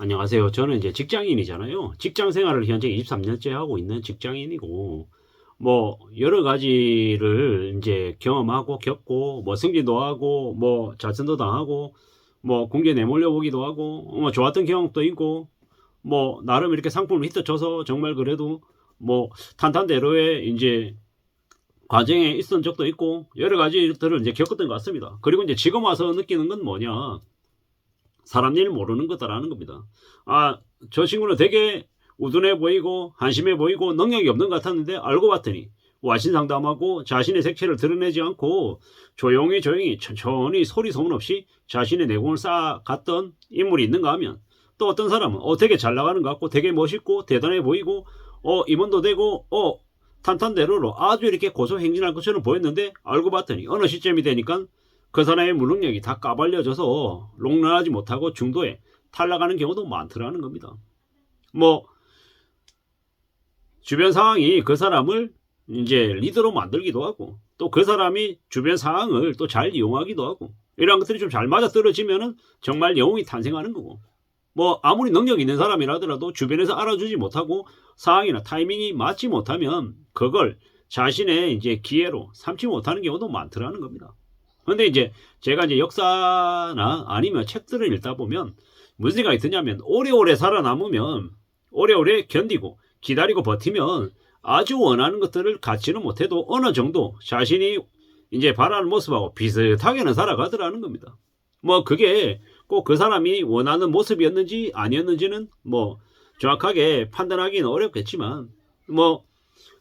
안녕하세요. 저는 이제 직장인이잖아요. 직장 생활을 현재 23년째 하고 있는 직장인이고, 뭐, 여러 가지를 이제 경험하고 겪고, 뭐, 승진도 하고, 뭐, 자천도 당하고, 뭐, 공개 내몰려 보기도 하고, 뭐, 좋았던 경험도 있고, 뭐, 나름 이렇게 상품을 히트쳐서 정말 그래도, 뭐, 탄탄대로의 이제, 과정에 있었던 적도 있고, 여러 가지들을 이제 겪었던 것 같습니다. 그리고 이제 지금 와서 느끼는 건 뭐냐. 사람 일 모르는 거다라는 겁니다. 아, 저 친구는 되게 우둔해 보이고 한심해 보이고 능력이 없는 것 같았는데 알고 봤더니 와신 상담하고 자신의 색채를 드러내지 않고 조용히 조용히 천천히 소리 소문 없이 자신의 내공을 쌓아갔던 인물이 있는가 하면 또 어떤 사람은 어 되게 잘 나가는 것 같고 되게 멋있고 대단해 보이고 어 임원도 되고 어 탄탄대로로 아주 이렇게 고소 행진할 것처럼 보였는데 알고 봤더니 어느 시점이 되니까 그 사람의 무능력이 다 까발려져서 롱런하지 못하고 중도에 탈락하는 경우도 많더라는 겁니다. 뭐 주변 상황이 그 사람을 이제 리더로 만들기도 하고 또 그 사람이 주변 상황을 또 잘 이용하기도 하고 이런 것들이 좀 잘 맞아 떨어지면은 정말 영웅이 탄생하는 거고 뭐 아무리 능력 있는 사람이라더라도 주변에서 알아주지 못하고 상황이나 타이밍이 맞지 못하면 그걸 자신의 이제 기회로 삼지 못하는 경우도 많더라는 겁니다. 근데 이제 제가 이제 역사나 아니면 책들을 읽다 보면 무슨 생각이 드냐면 오래오래 살아남으면 오래오래 견디고 기다리고 버티면 아주 원하는 것들을 갖지는 못해도 어느 정도 자신이 이제 바라는 모습하고 비슷하게는 살아가더라는 겁니다. 뭐 그게 꼭 그 사람이 원하는 모습이었는지 아니었는지는 뭐 정확하게 판단하기는 어렵겠지만 뭐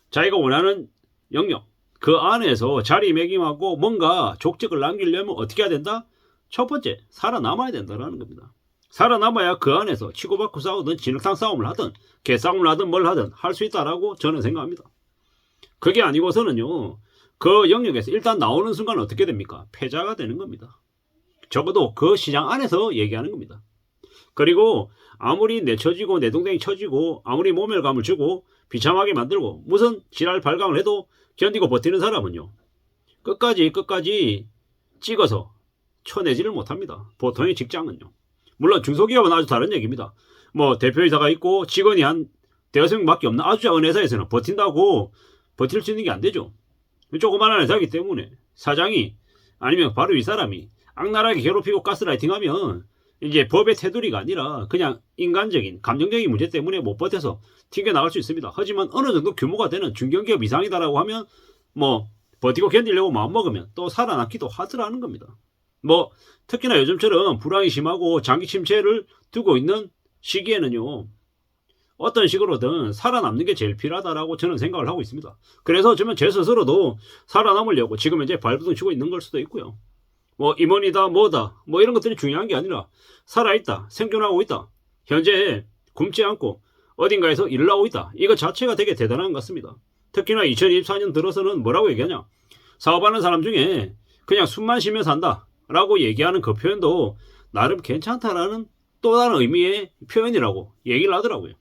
자기가 원하는 영역 그 안에서 자리매김하고 뭔가 족적을 남기려면 어떻게 해야 된다? 첫 번째, 살아남아야 된다는 겁니다. 살아남아야 그 안에서 치고받고 싸우든 진흙탕 싸움을 하든 개싸움을 하든 뭘 하든 할 수 있다라고 저는 생각합니다. 그게 아니고서는요, 그 영역에서 일단 나오는 순간 어떻게 됩니까? 패자가 되는 겁니다. 적어도 그 시장 안에서 얘기하는 겁니다. 그리고 아무리 내쳐지고 내동댕이 쳐지고 아무리 모멸감을 주고 비참하게 만들고 무슨 지랄 발광을 해도 견디고 버티는 사람은요. 끝까지 끝까지 찍어서 쳐내지를 못합니다. 보통의 직장은요. 물론 중소기업은 아주 다른 얘기입니다. 뭐 대표이사가 있고 직원이 한 대여섯 명밖에 없는 아주 작은 회사에서는 버틴다고 버틸 수 있는 게 안 되죠. 조그마한 회사이기 때문에 사장이 아니면 바로 이 사람이 악랄하게 괴롭히고 가스라이팅하면 이제 법의 테두리가 아니라 그냥 인간적인 감정적인 문제 때문에 못 버텨서 튕겨 나갈 수 있습니다. 하지만 어느 정도 규모가 되는 중견기업 이상이다라고 하면 뭐 버티고 견디려고 마음먹으면 또 살아남기도 하더라는 겁니다. 뭐 특히나 요즘처럼 불황이 심하고 장기 침체를 두고 있는 시기에는요. 어떤 식으로든 살아남는 게 제일 필요하다라고 저는 생각을 하고 있습니다. 그래서 저는 제 스스로도 살아남으려고 지금 현재 발부둥 치고 있는 걸 수도 있고요. 뭐 임원이다 뭐다 뭐 이런 것들이 중요한 게 아니라 살아있다 생존하고 있다. 현재 굶지 않고 어딘가에서 일을 하고 있다. 이거 자체가 되게 대단한 것 같습니다. 특히나 2024년 들어서는 뭐라고 얘기하냐. 사업하는 사람 중에 그냥 숨만 쉬면서 한다 라고 얘기하는 그 표현도 나름 괜찮다라는 또 다른 의미의 표현이라고 얘기를 하더라고요.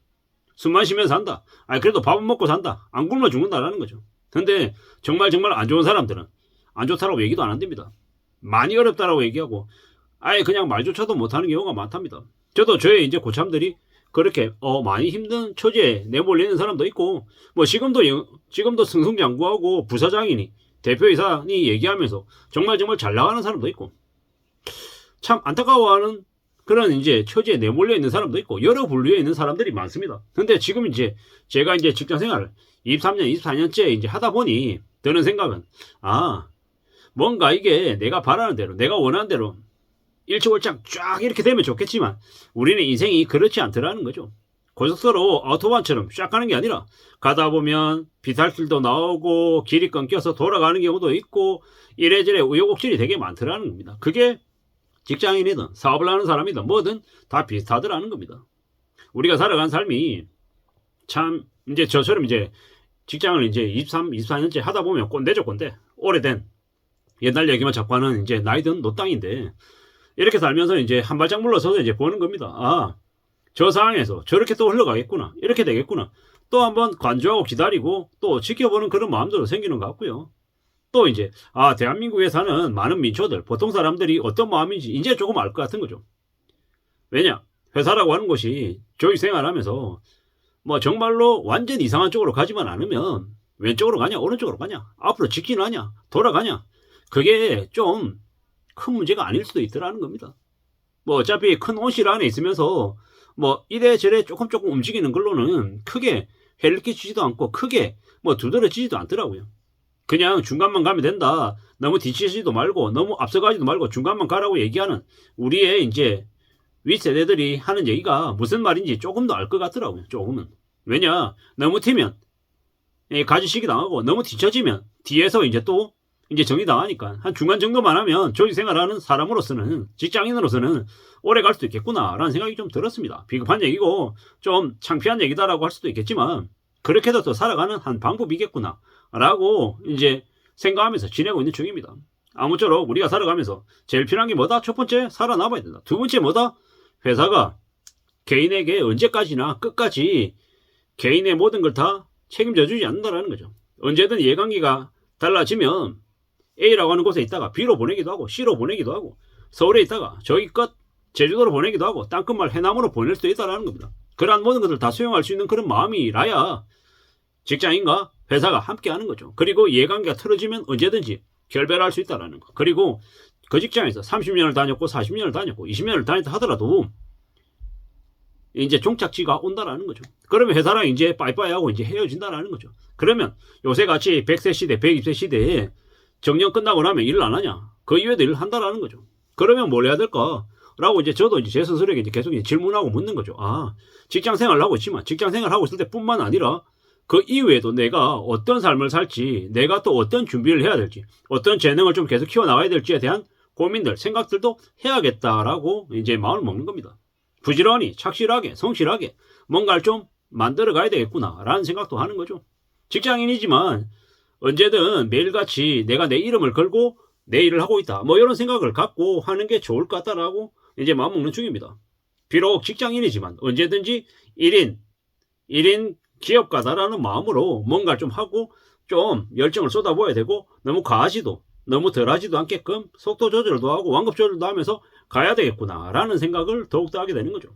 숨만 쉬면서 산다. 아니 그래도 밥은 먹고 산다. 안 굶어 죽는다라는 거죠. 근데 정말 정말 안 좋은 사람들은 안 좋다라고 얘기도 안 한답니다 많이 어렵다라고 얘기하고 아예 그냥 말조차도 못하는 경우가 많답니다. 저도 저의 이제 고참들이 그렇게 어 많이 힘든 처지에 내몰리는 사람도 있고 뭐 지금도 영- 지금도 승승장구하고 부사장이니 대표이사니 얘기하면서 정말 정말 잘 나가는 사람도 있고 참 안타까워하는 그런 이제 처지에 내몰려 있는 사람도 있고 여러 분류에 있는 사람들이 많습니다. 근데 지금 이제 제가 이제 직장 생활 23년, 24년째 이제 하다 보니 드는 생각은 아 뭔가 이게 내가 바라는 대로, 내가 원하는 대로 일치월장 쫙 이렇게 되면 좋겠지만 우리는 인생이 그렇지 않더라는 거죠. 고속도로 아우토반처럼 쫙 가는 게 아니라 가다 보면 비탈길도 나오고 길이 끊겨서 돌아가는 경우도 있고 이래저래 우여곡절이 되게 많더라는 겁니다. 그게 직장인이든 사업을 하는 사람이든 뭐든 다 비슷하더라는 겁니다. 우리가 살아간 삶이 참 이제 저처럼 이제 직장을 이제 23, 24년째 하다 보면 꼰대죠 꼰대. 오래된 옛날 얘기만 자꾸 하는 이제 나이 든 노땅인데 이렇게 살면서 이제 한 발짝 물러서서 이제 보는 겁니다. 아, 저 상황에서 저렇게 또 흘러가겠구나. 이렇게 되겠구나. 또 한번 관조하고 기다리고 또 지켜보는 그런 마음도 생기는 것 같고요. 또 이제 아, 대한민국에 사는 많은 민초들, 보통 사람들이 어떤 마음인지 이제 조금 알 것 같은 거죠. 왜냐? 회사라고 하는 곳이 조직 생활하면서 뭐 정말로 완전 이상한 쪽으로 가지만 않으면 왼쪽으로 가냐 오른쪽으로 가냐 앞으로 직진하냐 돌아가냐 그게 좀 큰 문제가 아닐 수도 있더라는 겁니다. 뭐 어차피 큰 온실 안에 있으면서 뭐 이래저래 조금 조금 움직이는 걸로는 크게 해를 끼치지도 않고 크게 뭐 두드러지지도 않더라고요. 그냥 중간만 가면 된다. 너무 뒤치지도 말고 너무 앞서가지도 말고 중간만 가라고 얘기하는 우리의 이제 윗세대들이 하는 얘기가 무슨 말인지 조금 더 알 것 같더라고요. 조금은. 왜냐 너무 튀면 예, 가지시기 당하고 너무 뒤처지면 뒤에서 이제 또 이제 정리당하니까 한 중간 정도만 하면 조직 생활하는 사람으로서는 직장인으로서는 오래 갈 수도 있겠구나라는 생각이 좀 들었습니다. 비급한 얘기고 좀 창피한 얘기다라고 할 수도 있겠지만 그렇게도 또 살아가는 한 방법이겠구나라고 이제 생각하면서 지내고 있는 중입니다. 아무쪼록 우리가 살아가면서 제일 필요한 게 뭐다? 첫 번째 살아남아야 된다. 두 번째 뭐다? 회사가 개인에게 언제까지나 끝까지 개인의 모든 걸 다 책임져 주지 않는다라는 거죠. 언제든 예관기가 달라지면 A라고 하는 곳에 있다가 B로 보내기도 하고 C로 보내기도 하고 서울에 있다가 저기 끝 제주도로 보내기도 하고 땅끝말 해남으로 보낼 수도 있다라는 겁니다. 그러한 모든 것을 다 수용할 수 있는 그런 마음이라야 직장인과 회사가 함께 하는 거죠. 그리고 이해관계가 틀어지면 언제든지 결별할 수 있다라는 거. 그리고 그 직장에서 30년을 다녔고 40년을 다녔고 20년을 다녔다 하더라도 이제 종착지가 온다라는 거죠. 그러면 회사랑 이제 빠이빠이 하고 이제 헤어진다라는 거죠. 그러면 요새 같이 100세 시대, 120세 시대에 정년 끝나고 나면 일을 안 하냐? 그 이외에도 일을 한다라는 거죠. 그러면 뭘 해야 될까? 라고 이제 저도 이제 제 스스로에게 이제 계속 이제 질문하고 묻는 거죠. 아, 직장 생활을 하고 있지만 직장 생활을 하고 있을 때 뿐만 아니라 그 이후에도 내가 어떤 삶을 살지, 내가 또 어떤 준비를 해야 될지, 어떤 재능을 좀 계속 키워나가야 될지에 대한 고민들, 생각들도 해야겠다라고 이제 마음을 먹는 겁니다. 부지런히, 착실하게, 성실하게 뭔가를 좀 만들어 가야 되겠구나라는 생각도 하는 거죠. 직장인이지만 언제든 매일같이 내가 내 이름을 걸고 내 일을 하고 있다. 뭐 이런 생각을 갖고 하는 게 좋을 것 같다라고 이제 마음 먹는 중입니다. 비록 직장인이지만 언제든지 1인, 1인 기업가다라는 마음으로 뭔가 좀 하고 좀 열정을 쏟아부어야 되고 너무 과하지도 너무 덜하지도 않게끔 속도 조절도 하고 완급 조절도 하면서 가야 되겠구나라는 생각을 더욱더 하게 되는 거죠.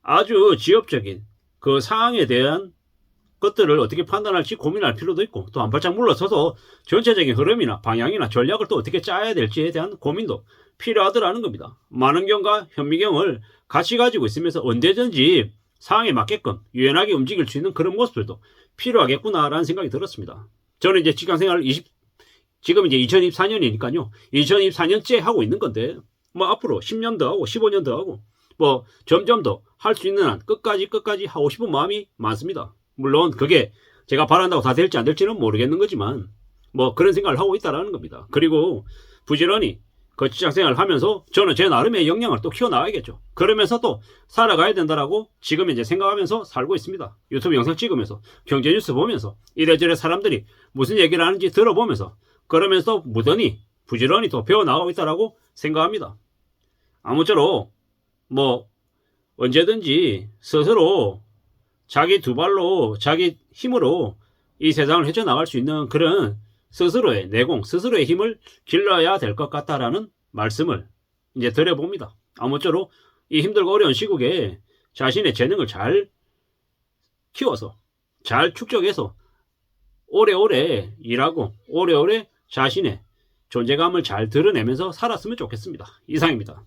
아주 지엽적인 그 상황에 대한 것들을 어떻게 판단할지 고민할 필요도 있고 또 한 발짝 물러서서 전체적인 흐름이나 방향이나 전략을 또 어떻게 짜야 될지에 대한 고민도 필요하더라는 겁니다. 만원경과 현미경을 같이 가지고 있으면서 언제든지 상황에 맞게끔 유연하게 움직일 수 있는 그런 모습들도 필요하겠구나라는 생각이 들었습니다. 저는 이제 직장 생활을 20, 지금 이제 2024년이니까요. 2024년째 하고 있는 건데, 뭐 앞으로 10년 더 하고 15년 더 하고, 뭐 점점 더 할 수 있는 한 끝까지 끝까지 하고 싶은 마음이 많습니다. 물론 그게 제가 바란다고 다 될지 안 될지는 모르겠는 거지만, 뭐 그런 생각을 하고 있다라는 겁니다. 그리고 부지런히 그 직장 생활을 하면서 저는 제 나름의 역량을 또 키워나가야겠죠. 그러면서 또 살아가야 된다라고 지금 이제 생각하면서 살고 있습니다. 유튜브 영상 찍으면서 경제 뉴스 보면서 이래저래 사람들이 무슨 얘기를 하는지 들어보면서 그러면서 무던히 부지런히 또 배워나가고 있다라고 생각합니다. 아무쪼록 뭐 언제든지 스스로 자기 두 발로 자기 힘으로 이 세상을 헤쳐나갈 수 있는 그런 스스로의 내공, 스스로의 힘을 길러야 될 것 같다라는 말씀을 이제 드려봅니다. 아무쪼록 이 힘들고 어려운 시국에 자신의 재능을 잘 키워서 잘 축적해서 오래오래 일하고 오래오래 자신의 존재감을 잘 드러내면서 살았으면 좋겠습니다. 이상입니다.